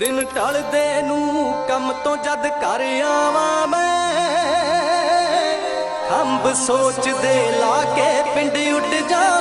ਦਿਨ ਢਲਦੇ ਨੂੰ ਕੰਮ ਤੋਂ ਜਦ ਘਰ ਆਵਾਂ ਮੈਂ। ਖੰਭ ਸੋਚਦੇ ਲਾ ਕੇ ਪਿੰਡ ਉੱਡ ਜਾ